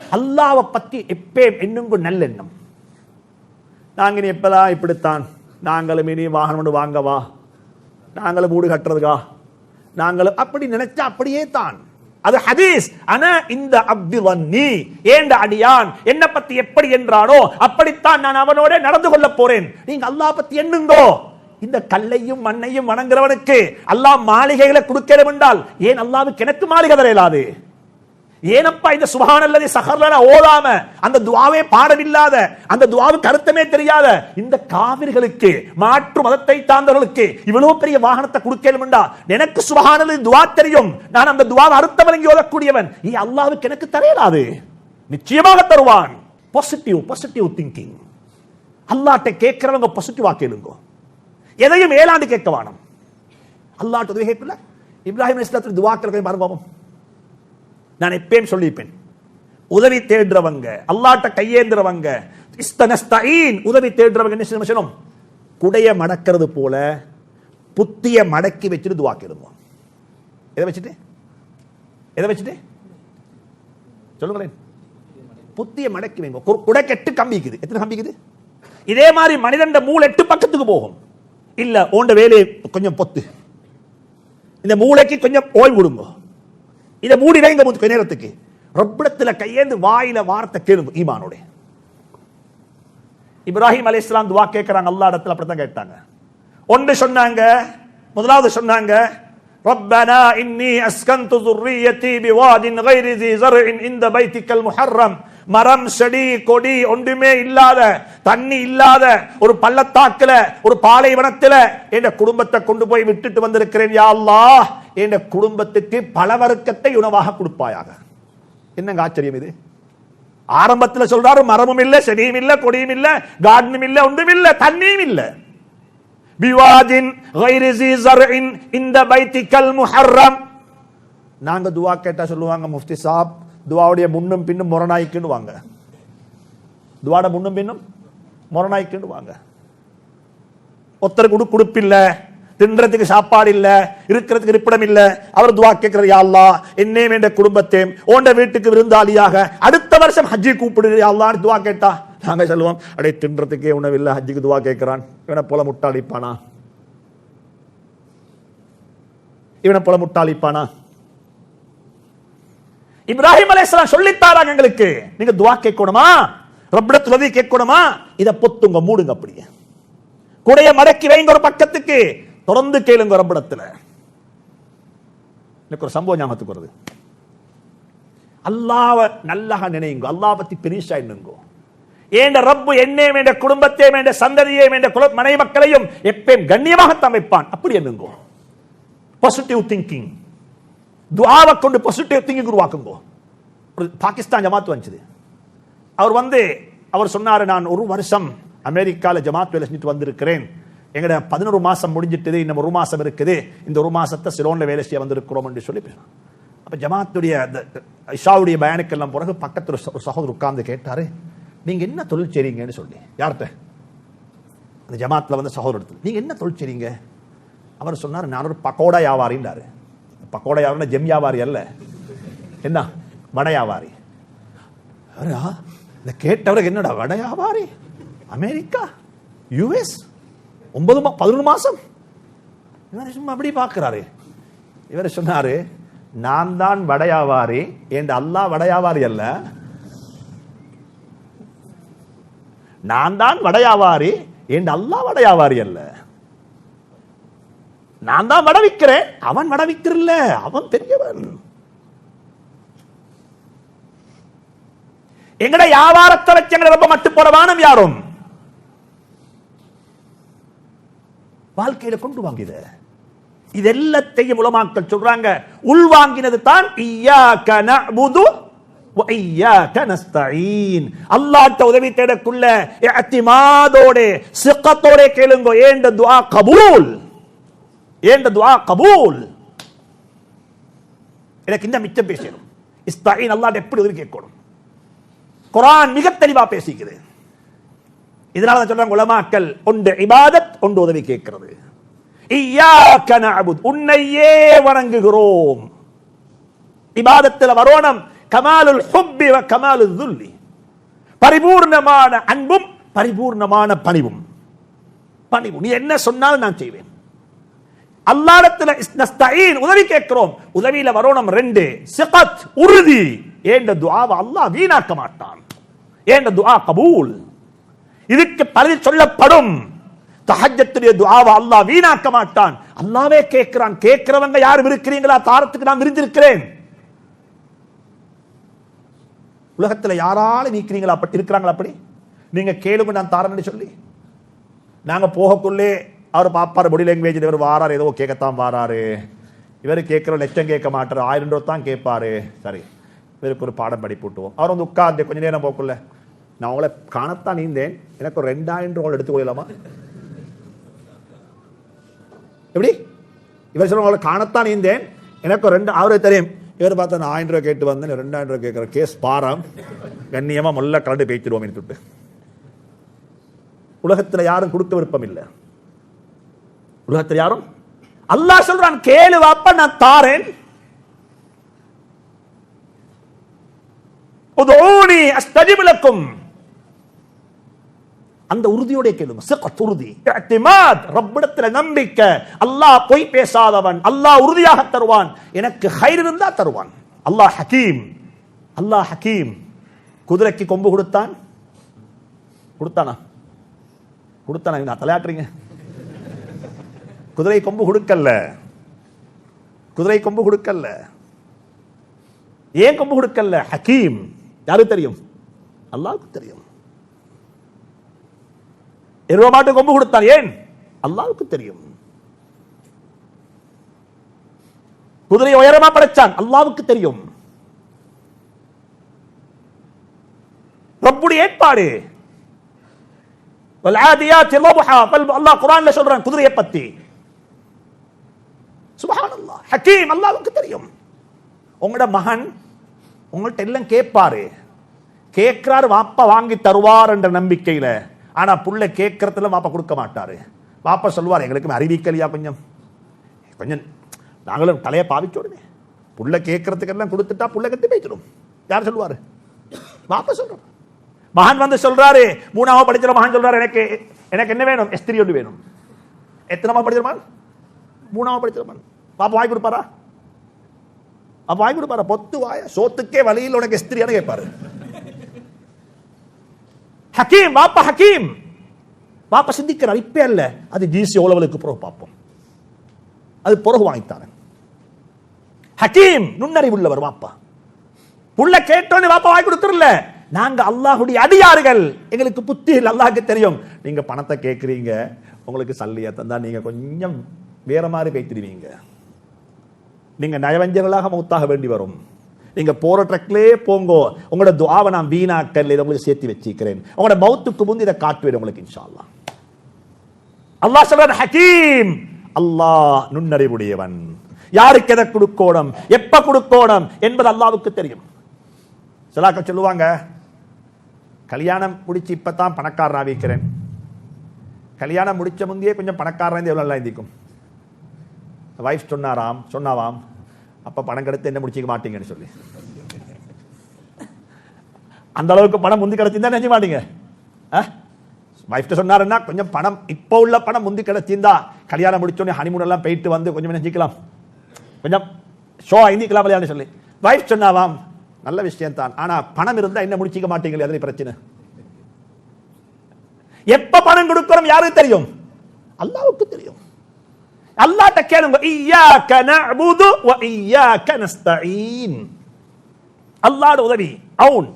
அல்லாவை பத்தி எப்பே எண்ணுங்க நல்லெண்ணம் நாங்க இனி எப்பதான் இப்படித்தான்? நாங்களும் இனி வாகனம் ஒன்று வாங்கவா? நாங்களும் வீடு கட்டுறதுக்கா? நாங்களும் அப்படி நினைச்சா அப்படியே தான். அது ஹதீஸ். ஆனா இந்த அப்து வன்னி. ஏண்ட அடியான்? என்ன பத்தி எப்படி என்றானோ அப்படித்தான் நான் அவனோட நடந்து கொள்ள போறேன். நீங்க அல்லாஹ் பத்தி எண்ணுங்கோ. இந்த கல்லையும் மண்ணையும் வணங்குறவனுக்கு அல்லாஹ் மாளிகைகளை கொடுக்கிறோம் என்றால் ஏன் அல்லாவுக்கு எனக்கு மாளிகை தர இயலாது ஏனப்பா இந்த சுபஹானல்லதி சஹர்லன ஓதாம? அந்த துவாவே பாடமில்லாத அந்த துவாவுக்கு அர்த்தமே தெரியாத இந்த காவிர்களுக்கு மாற்று மதத்தை சார்ந்தவர்களுக்கு இவ்வளவு பெரிய வாகனத்தை கொடுக்கணும்டா எனக்கு சுபஹானல்லதி துவா தெரியும். நான் அந்த துவாவை அர்த்தம் வழங்கி ஓதக்கூடியவன். நீ அல்லாவுக்கு எனக்கு தரையலாது நிச்சயமாக தருவான். பாசிட்டிவ் பாசிட்டிவ் திங்கிங் அல்லாட்ட கேட்கிறவங்க பாசிட்டிவா கேளுங்க. எதையும் ஏலாண்டு கேட்க வானம் அல்லாட்ட உதவி கேட்கல. இப்ராஹிம் இஸ்லாத்துக்கு துவாக்கள் பாருங்க நான் எப்பயும் சொல்லிப்பேன். உதவி தேடுறவங்க அல்லாட்ட கையேந்திரவங்க உதவி தேடுறவங்க என்ன செய்யணும் குடைய மடக்கிறது போல புத்திய மடக்கி வச்சுட்டு துவாக்கிடுவோம் எதை வச்சுட்டு? எதை வச்சுட்டு? சொல்லுங்களேன். புத்திய மடக்கி வைங்க. கு- குடைக்கு எட்டு கம்பிக்குது. எத்தனை கம்பிக்குது? இதே மாதிரி மனிதன் மூளை எட்டு பக்கத்துக்கு போகும். இல்ல ஓண்ட வேலையை கொஞ்சம் பொத்து. இந்த மூளைக்கு கொஞ்சம் ஓய்வு கொடுங்க. இதை மூடி வைங்க கொஞ்ச நேரத்துக்கு ரப்பிடத்துல கையேந்து வாயில வார்த்தை கேளுங்க ஈமானோட இப்ராஹிம் அலைஹிஸ்ஸலாம் துவா கேட்கறாங்க அல்லாஹ் இடத்துல அப்படித்தான் கேட்டாங்க ஒன்று சொன்னாங்க முதலாவது சொன்னாங்க ربنا إني أسكنت ذريتي بواد غير ذي زرع عند بيتك المحرم மரம் செடி கொடி ஒன்றுமே இல்லாத தண்ணி இல்லாத ஒரு பள்ளத்தாக்குல ஒரு பாலைவனத்துல என் குடும்பத்தை கொண்டு போய் விட்டுட்டு வந்திருக்கிறேன் யாழ்லா என் குடும்பத்துக்கு பல வர்க்கத்தை உணவாக கொடுப்பாயாக. என்னங்க ஆச்சரியம் இது? ஆரம்பத்துல சொல்றாரு மரமும் இல்ல செடியும் இல்ல கொடியும் இல்லை கார்டனும் இல்லை ஒன்றும் இல்ல தண்ணியும் இல்ல. பிவாதின் இந்த பைத்திக்கல் முஹர்ரம். நாங்க துவா கேட்டா சொல்லுவாங்க முஃப்தி சாப் துவாவுடைய முன்னும் பின்னும் முரணாய்க்குன்னு வாங்க துவாட முன்னும் பின்னும் முரணாய்க்குன்னு வாங்க ஒருத்தருக்கு உடு குடுப்பில்ல தின்றதுக்கு சாப்பாடு இல்ல இருக்கிறதுக்கு இருப்பிடம் இல்ல அவர் துவா கேட்கிறார் யாழ்லா என்னையும் என்ற குடும்பத்தையும் ஓண்ட வீட்டுக்கு விருந்தாளியாக அடுத்த வருஷம் ஹஜ்ஜி கூப்பிடு யாழ்லான்னு துவா கேட்டா? நாங்க சொல்லுவோம் அடே தின்றதுக்கே உணவில்லை ஹஜ்ஜிக்கு துவா கேட்கிறான். இவனை போல முட்டாளிப்பானா? இவனை போல முட்டாளிப்பானா? இப்ராஹிம் அலைஹிஸ்ஸலாம் சொல்லித்தாராங்க எங்களுக்கு. நீங்க துவா கேட்கணுமா? ரப்பிடத்துல உதவி கேட்கணுமா? இதை பொத்துங்க மூடுங்க அப்படியே. குடைய மடக்கி வைங்க ஒரு பக்கத்துக்கு. தொடர்ந்து கேளுங்க ரப்பிடத்துல எனக்கு ஒரு சம்பவம் ஞாபகத்துக்கு வருது. அல்லாஹ்வை நல்லாக நினைங்க அல்லாஹ் பத்தி பெரிசா எண்ணுங்க. ஏண்ட ரப்பு என்னையும் வேண்ட குடும்பத்தையும் வேண்ட சந்ததியையும் வேண்ட குல மனை மக்களையும் எப்பயும் கண்ணியமாக தமைப்பான் அப்படி எண்ணுங்க. பாசிட்டிவ் திங்கிங் துவாவை கொண்டு பாசிட்டிவ் திங்கிங் உருவாக்குங்கோ. ஒரு பாகிஸ்தான் ஜமாத் வந்துச்சு. அவர் வந்து அவர் சொன்னார் நான் ஒரு வருஷம் அமெரிக்கால ஜமாத் வேலை செஞ்சுட்டு வந்திருக்கிறேன். எங்கட பதினொரு மாதம் முடிஞ்சிட்டது இன்னும் ஒரு மாதம் இருக்குது. இந்த ஒரு மாதத்தை சிலோனில் வேலை செய்ய வந்திருக்கிறோம் என்று சொல்லி அப்போ ஜமாத்துடைய அந்த இஷாவுடைய பயனுக்கெல்லாம் பிறகு பக்கத்தில் ஒரு சகோதரர் உட்கார்ந்து கேட்டாரு நீங்க என்ன தொழில் செய்றீங்கன்னு சொல்லி? யார்கிட்ட? அந்த ஜமாத்தில் வந்து சகோதரத்தில் நீங்கள் என்ன தொழில் செய்றீங்க? அவர் சொன்னார் நான் ஒரு பக்கோடா வியாபாரின்றாரு. பக்கோட வியாபாரி ஜெம் வியாபாரி அல்ல. என்ன? வட வியாபாரி. இந்த கேட்டவருக்கு என்னடா வட வியாபாரி? அமெரிக்கா? யுஎஸ் ஒன்பது மா பதினொன்று மாசம்? இவர் சும்மா அப்படி பார்க்கிறாரு. இவர் சொன்னாரு நான் தான் வடையாவாரி என் அல்லாஹ் வடையாவாரி அல்ல. நான் தான் வடையாவாரி என் அல்லாஹ் வடையாவாரி அல்ல. நான் தான் வடை விக்கிறேன் அவன் வடை விக்கிறல்ல அவன் பெரியவன். எங்கட வியாபாரத்தை வச்சு எங்களை ரொம்ப மட்டு போட வானம் யாரும்? வாழ்க்கையில கொண்டு வாங்க இத. இது எல்லாத்தையும் உலமாக்கள் சொல்றாங்க. உள்வாங்கினது தான் இய்யாக்க நஅ்புது வ இய்யாக்க நஸ்தஈன் அல்லாஹ்ட்ட உதவி தேடக்குள்ள கேளுங்க ஏண்ட துஆ கபூல்? ஏண்ட துவா கபூல்? எனக்கு இந்த மிச்சம் பேசணும் இஸ்தாயின் அல்லாஹ்ட்ட எப்படி உதவி கேட்கணும்? குரான் மிக தெளிவா பேசிக்குது. இதனால சொல்றாங்க உலமாக்கல் ஒன்று இபாதத் ஒன்று உதவி கேட்கிறது. உன்னையே வணங்குகிறோம். இபாதத்தில் வரோணம் கமாலுல் ஹுப்பி வ கமாலுல் துல்லி. பரிபூர்ணமான அன்பும் பரிபூர்ணமான பணிவும். பணிவு நீ என்ன சொன்னாலும் நான் செய்வேன். அல்லாடத்துல உதவி கேட்கிறோம். உதவியில வரணும் ரெண்டு. சிகத் உறுதி. ஏண்ட துஆவை அல்லாஹ் வீணாக்க மாட்டான். ஏண்ட துஆ கபூல். இதுக்கு பதில் சொல்லப்படும். தஹஜத்துடைய துஆவை அல்லாஹ் வீணாக்க மாட்டான். அல்லாவே கேட்கிறான். கேட்கிறவங்க யாரும் இருக்கிறீங்களா? தாரத்துக்கு நான் விரிந்திருக்கிறேன். உலகத்துல யாரால நீக்கிறீங்களா? அப்படி இருக்கிறாங்களா அப்படி? நீங்க கேளுங்க நான் தாரன்னு சொல்லி. நாங்க போகக்குள்ளே அவர் பாப்பாரு பொடி லாங்குவேஜ் இவர் வாரார் ஏதோ கேட்கத்தான் வாராரு. இவர் கேட்குற லட்சம் கேட்க மாட்டார். ஆயிரம் ரூபா தான் கேட்பாரு. சரி இவருக்கு ஒரு பாடம் படிப்பு விட்டுவோம் அவர் வந்து உட்கார்ந்து கொஞ்ச நேரம் போக்குள்ள நான் உங்களை காணத்தான் நீந்தேன் எனக்கு ஒரு ரெண்டாயிரம் ரூபாய் எடுத்துக்கொள்ளலாமா எப்படி? இவர் சொல்ல உங்களை காணத்தான் நீந்தேன் எனக்கு ஒரு ரெண்டு அவரே தெரியும். இவர் பார்த்தா நான் ஆயிரம் ரூபாய் கேட்டு வந்தேன். ரெண்டாயிரம் ரூபாய் கேட்குற கேஸ் பாரம். கண்ணியமாக முல்ல கலந்து பேச்சிடுவோம் சொல்லிட்டு உலகத்தில் யாரும் கொடுக்க விருப்பம் இல்லை. உலகத்தில் யாரும்? அல்லாஹ் சொல்றான் கேளு வாப்ப நான் தாரேன். அஸ்தஜிபிலக்கும் அந்த உறுதியோட கேளுங்க சிக்கத் உறுதி. இஅ்திமாத் ரப்பிடத்தில் நம்பிக்கை. அல்லாஹ் பொய் பேசாதவன். அல்லாஹ் உறுதியாக தருவான். எனக்கு ஹைர் இருந்தா தருவான். அல்லாஹ் ஹக்கீம் அல்லாஹ் ஹக்கீம் குதிரைக்கு கொம்பு கொடுத்தான். கொடுத்தானா? கொடுத்தானா? நான் தலையாட்டுறீங்க குதிரை கொம்பு கொடுக்கல்ல. குதிரை கொம்பு கொடுக்கல்ல. ஏன் கொம்பு கொடுக்கல்ல? ஹக்கீம். யாரு தெரியும்? அல்லாவுக்கு தெரியும். எருவ மாட்டு கொம்பு கொடுத்தார் ஏன்? அல்லாவுக்கு தெரியும். குதிரை உயரமா படைச்சான். அல்லாவுக்கு தெரியும். ரப்புடைய ஏற்பாடு. அல்லாஹ் குரான்ல சொல்றான் குதிரையை பத்தி. சுபஹானல்லாஹ். ஹக்கீம் அல்லாஹ்வுக்கு தெரியும். உங்களோட மகன் உங்கள்ட்ட எல்லாம் கேட்பாரு. கேட்கிறார் வாப்பா வாங்கி தருவார் என்ற நம்பிக்கையில. ஆனா புள்ள கேட்கறதுல வாப்பா கொடுக்க மாட்டாரு. வாப்பா சொல்லுவார் எங்களுக்கு அறிவிக்கலையா கொஞ்சம்? கொஞ்சம் நாங்களும் தலையை பாவிச்சோடுமே புள்ள கேட்கறதுக்கெல்லாம் கொடுத்துட்டா புள்ள கட்டி போய்ச்சிடும் யார் சொல்லுவாரு? வாப்பா சொல்றோம் மகன் வந்து சொல்றாரு மூணாவது படிக்கிற மகன் சொல்றாரு எனக்கு எனக்கு என்ன வேணும்? எஸ்திரி ஒன்று வேணும். எத்தனாவது படிக்கிற மகன்? மூணாவது படிக்கிற பாப்பா வாங்கி கொடுப்பாரா? அப்ப வாங்கி கொடுப்பாரா? பொத்து வாய சோத்துக்கே வழியில் உனக்கு ஸ்திரியான கேட்பாரு. ஹக்கீம் பாப்பா ஹக்கீம். பாப்பா சிந்திக்கிறார் இப்பே இல்ல அது ஜிசி ஓலவலுக்கு பிறகு பார்ப்போம். அது பிறகு வாங்கித்தாரன். ஹக்கீம் நுண்ணறிவுள்ளவர் வாப்பா. புள்ள கேட்டோன்னு வாப்பா வாங்கி கொடுத்துருல. நாங்க அல்லாஹுடைய அடியார்கள். எங்களுக்கு புத்தி இல்லை தெரியும். நீங்க பணத்தை கேட்குறீங்க உங்களுக்கு சல்லியா தந்தா நீங்க கொஞ்சம் வேற மாதிரி பேத்திடுவீங்க நீங்க நயவஞ்சர்களாக மௌத்தாக வேண்டி வரும். நீங்க போற ட்ரக்லே போங்கோ. உங்களோட துவாவை நான் வீணாக்கல் இதை உங்களுக்கு சேர்த்து வச்சிருக்கிறேன் உங்களோட மௌத்துக்கு முந்தி இதை காட்டுவேன் உங்களுக்கு இன்ஷா அல்லாஹ் அல்லாஹ் ஹக்கீம். அல்லாஹ் நுண்ணறிவுடையவன். யாருக்கு எதை கொடுக்கோணும் எப்ப கொடுக்கோணும் என்பது அல்லாவுக்கு தெரியும். சிலாக்க சொல்லுவாங்க கல்யாணம் முடிச்சு இப்பதான் பணக்காரன் ஆவிக்கிறேன் கல்யாணம் முடிச்ச முந்தையே கொஞ்சம் பணக்காரன் எவ்வளோ நல்லா இருந்திக்கும் வைஃப் சொன்னாராம் சொன்னாவாம். அப்ப பணம் கிடைத்து என்ன முடிச்சிக்க மாட்டீங்கன்னு சொல்லி. அந்த அளவுக்கு பணம் முந்தி கிடைச்சிருந்தா நினைச்ச மாட்டீங்க? வைஃப்ட்ட சொன்னாருன்னா கொஞ்சம் பணம் இப்போ உள்ள பணம் முந்தி கிடைச்சிருந்தா கல்யாணம் முடிச்சோடனே ஹனிமூன் எல்லாம் போயிட்டு வந்து கொஞ்சம் நினைச்சிக்கலாம் கொஞ்சம் ஷோ ஐந்திக்கலாம் இல்லையான்னு சொல்லி. வைஃப் சொன்னாவாம் நல்ல விஷயம் தான். ஆனா பணம் இருந்தா என்ன முடிச்சிக்க மாட்டீங்களே அதில் பிரச்சனை. எப்ப பணம் கொடுக்கிறோம் யாருக்கு தெரியும்? அல்லாவுக்கு தெரியும். அல்லாட்ட கேளுங்க இய்யாக நஅபுது வ இய்யாக நஸ்தஈன் அல்லாஹ்வுடைய உதவி அவுன்